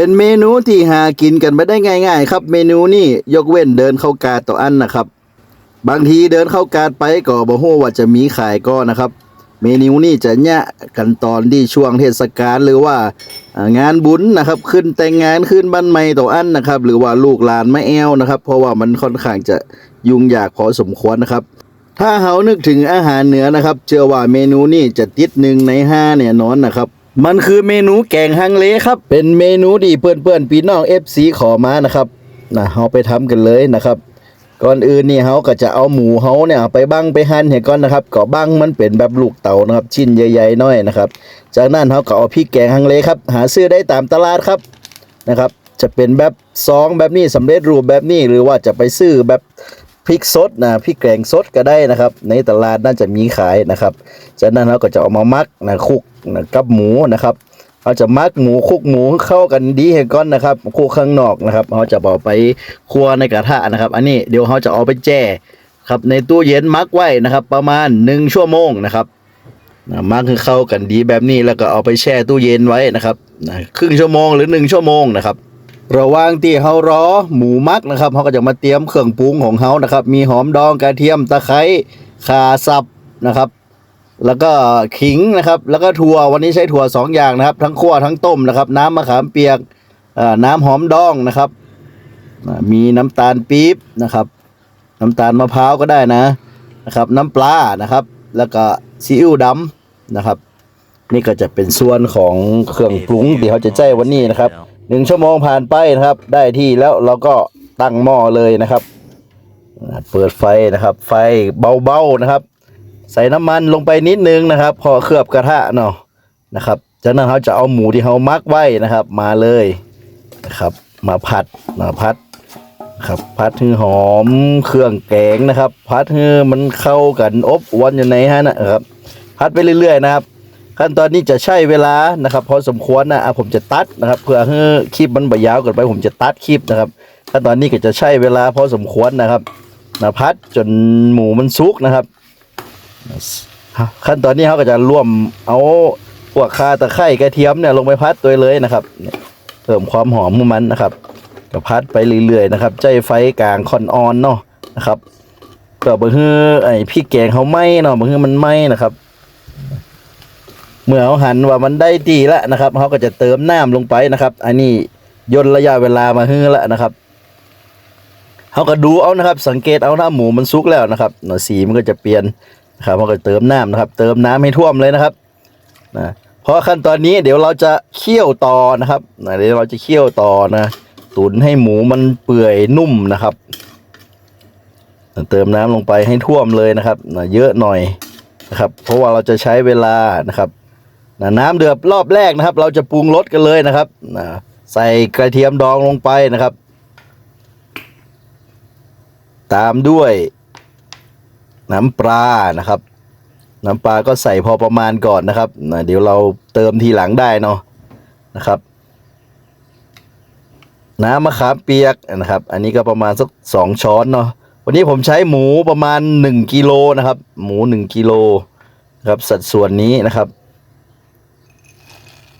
เป็นเมนูที่หากินกันไม่ได้ง่าย ๆ ครับ เมนูนี่ยกเว้นเดินเข้ากาดต่ออันนะครับ บางทีเดินเข้ากาดไปก็บ่ฮู้ว่าจะมีขายก็นะครับ เมนูนี่จะยะกันตอนที่ช่วงเทศกาลหรือว่าอ่างานบุญนะครับ ขึ้นแต่งงานขึ้นบ้านใหม่ต่ออันนะครับ หรือว่าลูกหลานไม่แอวนะครับ เพราะว่ามันค่อนข้างจะยุ่งยากพอสมควรนะครับ ถ้าเฮานึกถึงอาหารเหนือนะครับ เชื่อว่าเมนูนี่จะติดหนึ่งในห้าเนี่ยนอนนะครับ มันคือเมนูแกงฮังเลครับ เป็นเมนูที่เพื่อนๆพี่น้อง FC ขอมานะครับนะเฮาไปทำกันเลยนะครับ ก่อนอื่นนี่เฮาก็จะเอาหมูเฮาเนี่ยไปบั้งไปหั่นให้ก่อนนะครับก็บั้งมันเป็นแบบลูกเต๋านะครับ ชิ้นใหญ่ๆน้อยนะครับ จากนั้นเฮาก็เอาพริกแกงฮังเลครับ หาซื้อได้ตามตลาดครับนะครับ จะเป็นแบบซองแบบนี้สำเร็จรูปแบบนี้หรือว่าจะไปซื้อแบบ พริกสดนะพริกแกงสดก็ได้นะครับ ในตลาดน่าจะมีขายนะครับ จากนั้นเราก็จะเอามามักนะคุกนะกับหมูนะครับเราจะมักหมูคุกหมูเข้ากันดีให้ก่อนนะครับคลุกข้างนอกนะครับเราจะเอาไปคั่วในกระทะนะครับ อันนี้เดี๋ยวเราจะเอาไปแช่ครับในตู้เย็นมักไว้นะครับ ประมาณหนึ่งชั่วโมงนะครับนะมักให้เข้ากันดีแบบนี้แล้วก็เอาไปแช่ตู้เย็นไว้นะครับนะครึ่งชั่วโมงหรือหนึ่งชั่วโมงนะครับ ระหว่างที่เฮารอหมูมักนะครับเขาก็จะมาเตรียมเครื่องปรุงของเขานะครับ มีหอมดองกระเทียมตะไคร้ข่าสับนะครับ แล้วก็ขิงนะครับ แล้วก็ถั่ววันนี้ใช้ถั่วสองอย่างนะครับ ทั้งคั่วทั้งต้มนะครับ น้ำมะขามเปียกน้ำหอมดองนะครับ มีน้ำตาลปี๊บนะครับ น้ำตาลมะพร้าวก็ได้นะนะครับ น้ำปลานะครับ แล้วก็ซีอิ๊วดำนะครับ นี่ก็จะเป็นส่วนของเครื่องปรุงที่เขาจะใช้วันนี้นะครับ หนึ่งชั่วโมงผ่านไปนะครับ ได้ที่แล้วเราก็ตั้งหม้อเลยนะครับ เปิดไฟนะครับ ไฟเบาๆนะครับ ใส่น้ำมันลงไปนิดนึงนะครับ พอเคลือบกระทะเนาะนะครับจากนั้นเขาจะเอาหมูที่เขามักไว้นะครับ มาเลยนะครับ มาผัดมาพัดครับพัดให้หอมเครื่องแกงนะครับ พัดให้มันเข้ากันอบอวนอยู่ในฮะนะครับ พัดไปเรื่อยๆนะครับ ขั้นตอนนี้จะใช้เวลานะครับพอสมควรนะะผมจะตัดนะครับเพื่อให้คลิปมันบ่ยาวเกินไปผมจะตัดคลิปนะครับขั้นตอนนี้ก็จะใช้เวลาพอสมควรนะครับนะพัดจนหมูมันสุกนะครับ ขั้นตอนนี้เขาก็จะร่วมเอาพวกคาตะไคร้กระเทียมเนี่ยลงไปพัดตัวเลยนะครับเพิ่มความหอมของมันนะครับก็พัดไปเรื่อยๆนะครับใจไฟกลางคอนออนเนาะนะครับก็เบิ่งฮือไอ้พริกแกงเขาไหมเนาะเบิ่งฮือมันไหมนะครับ เมื่อเขาหันว่ามันได้ดีแล้วนะครับเขาก็จะเติมน้ำลงไปนะครับ อันนี้ย่นระยะเวลามาฮือแล้วนะครับเขาก็ดูเอานะครับ สังเกตเอาถ้าหมูมันสุกแล้วนะครับเนาะสีมันก็จะเปลี่ยนนะครับเราก็เติมน้ำนะครับ เติมน้ำให้ท่วมเลยนะครับนะเพราะขั้นตอนนี้เดี๋ยวเราจะเคี่ยวต่อนะครับเดี๋ยวเราจะเคี่ยวต่อนะตุนให้หมูมันเปื่อยนุ่มนะครับ เติมน้ำลงไปให้ท่วมเลยนะครับนะเยอะหน่อยนะครับ เพราะว่าเราจะใช้เวลานะครับ นะน้ำเดือดรอบแรกนะครับ เราจะปรุงรสกันเลยนะครับนะใส่กระเทียมดองลงไปนะครับ ตามด้วยน้ำปลานะครับ น้ำปลาก็ใส่พอประมาณก่อนนะครับนะเดี๋ยวเราเติมทีหลังได้เนาะนะครับ น้ำมะขามเปียกนะครับ อันนี้ก็ประมาณสักสองช้อนเนาะวันนี้ผมใช้หมูประมาณหนึ่งกิโลนะครับ หมูหนึ่งกิโลครับสัดส่วนนี้นะครับ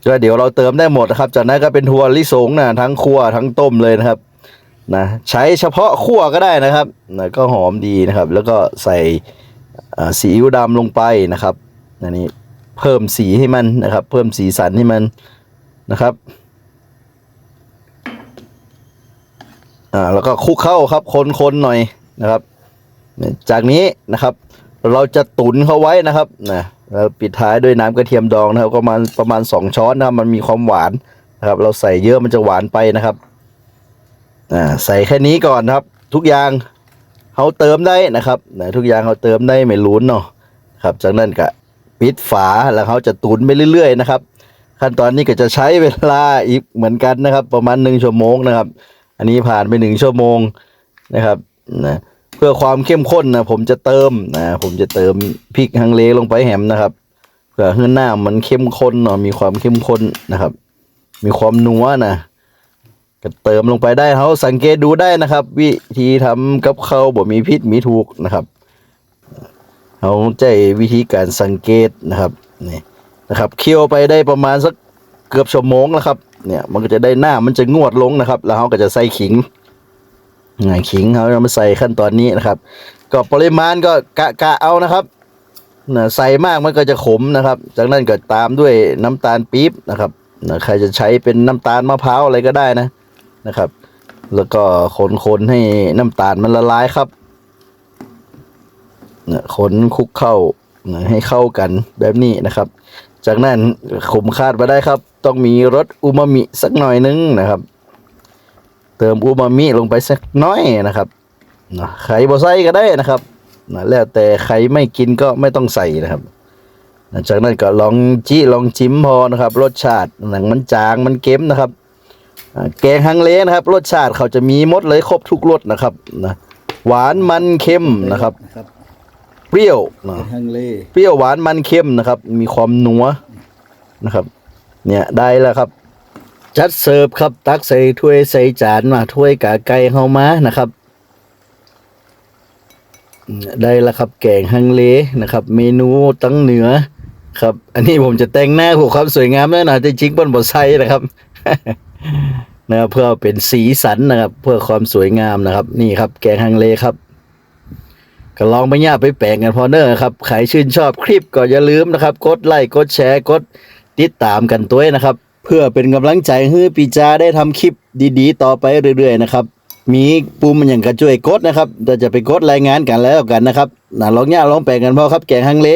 ก็เดี๋ยวเราเติมได้หมดนะครับ จากนั้นก็เป็นทัวลิสงนะทั้งคั่วทั้งต้มเลยนะครับนะใช้เฉพาะคั่วก็ได้นะครับนะก็หอมดีนะครับ แล้วก็ใส่ซีอิ๊วดำลงไปนะครับอันนี้เพิ่มสีให้มันนะครับ เพิ่มสีสันให้มันนะครับอ่าแล้วก็คลุกเข้าครับคนๆหน่อยนะครับ จากนี้นะครับ เราจะตุนเขาไว้นะครับนะ แล้วปิดท้ายด้วยน้ำกระเทียมดองนะครับก็ประมาณประมาณสองช้อนนะครับมันมีความหวานนะครับ เราใส่เยอะมันจะหวานไปนะครับอ่าใส่แค่นี้ก่อนนะครับ ทุกอย่างเขาเติมได้นะครับนะทุกอย่างเขาเติมได้ไม่ลุ้นเนาะครับจากนั้นก็ปิดฝาแล้วเขาจะตุนไปเรื่อย ๆ นะครับ ขั้นตอนนี้ก็จะใช้เวลาอีกเหมือนกันนะครับ ประมาณหนึ่งชั่วโมงนะครับ อันนี้ผ่านไปหนึ่งชั่วโมงนะครับนะ เพื่อความเข้มข้นนะผมจะเติมนะผมจะเติมพริกฮังเลลงไปแหมนะครับเพื่อให้หน้ามันเข้มข้นเนาะมีความเข้มข้นนะครับ มีความนัวนะก็เติมลงไปได้เขาสังเกตดูได้นะครับ วิธีทำกับเขาบ่มีพิษมีถูกนะครับเขาใจวิธีการสังเกตนะครับนี่นะครับเคี่ยวไปได้ประมาณสักเกือบชั่วโมงแล้วครับเนี่ยมันก็จะได้หน้ามันจะงวดลงนะครับ แล้วเขาก็จะใส่ขิง ขิงเขาจะมาใส่ขั้นตอนนี้นะครับ ก็ปริมาณก็กะกะเอานะครับนะใส่มากมันก็จะขมนะครับ จากนั้นก็ตามด้วยน้ำตาลปี๊บนะครับนะใครจะใช้เป็นน้ำตาลมะพร้าวอะไรก็ได้นะนะครับ แล้วก็คนๆให้น้ำตาลมันละลายครับนะคนคลุกเข้านะให้เข้ากันแบบนี้นะครับ จากนั้นขมคาดมาได้ครับ ต้องมีรสอูมามิสักหน่อยนึงนะครับ เติมอูมามิลงไปสักน้อยนะครับนะใครบ่ใส่ก็ได้นะครับนะแล้วแต่ใครไม่กินก็ไม่ต้องใส่นะครับนะจากนั้นก็ลองจี้ลองจิ้มพอนะครับ รสชาติหนังมันจางมันเค็มนะครับอ่าแกงฮังเลนะครับ รสชาติเขาจะมีหมดเลยครบทุกรสนะครับนะหวานมันเค็มนะครับนะครับเปรี้ยวนะฮังเลเปรี้ยวหวานมันเค็มนะครับ มีความนัวนะครับ เนี่ยได้แล้วครับ จัดเสิร์ฟครับ ตักใส่ถ้วยใส่จานมาถ้วยกาไก่เฮามานะครับ ได้แล้วครับแกงฮังเลนะครับ เมนูตั้งเหนือครับ อันนี้ผมจะแต่งหน้าผูกความสวยงามแล้วนะแต่จริงบนบทไซนะครับนะครับเพื่อเป็นสีสันนะครับ เพื่อความสวยงามนะครับ นี่ครับ แกงฮังเลครับก็ลองไปย่าไปแปลงกันพอเนอร์ครับใครชื่นชอบคลิปก็อย่าลืมนะครับ กดไลค์กดแชร์กดติดตามกันตัวนะครับ พื่อเป็นกำลังใจให้ปีจาได้ทำคลิปดีๆ ต่อไปเรื่อยๆนะครับ มีปุ่มมันอย่างกระจุยกดนะครับแต่จะไปกดรายงานกันแล้วกันนะครับน่ะลองย่าลองแปลงกันพอครับแกงฮังเล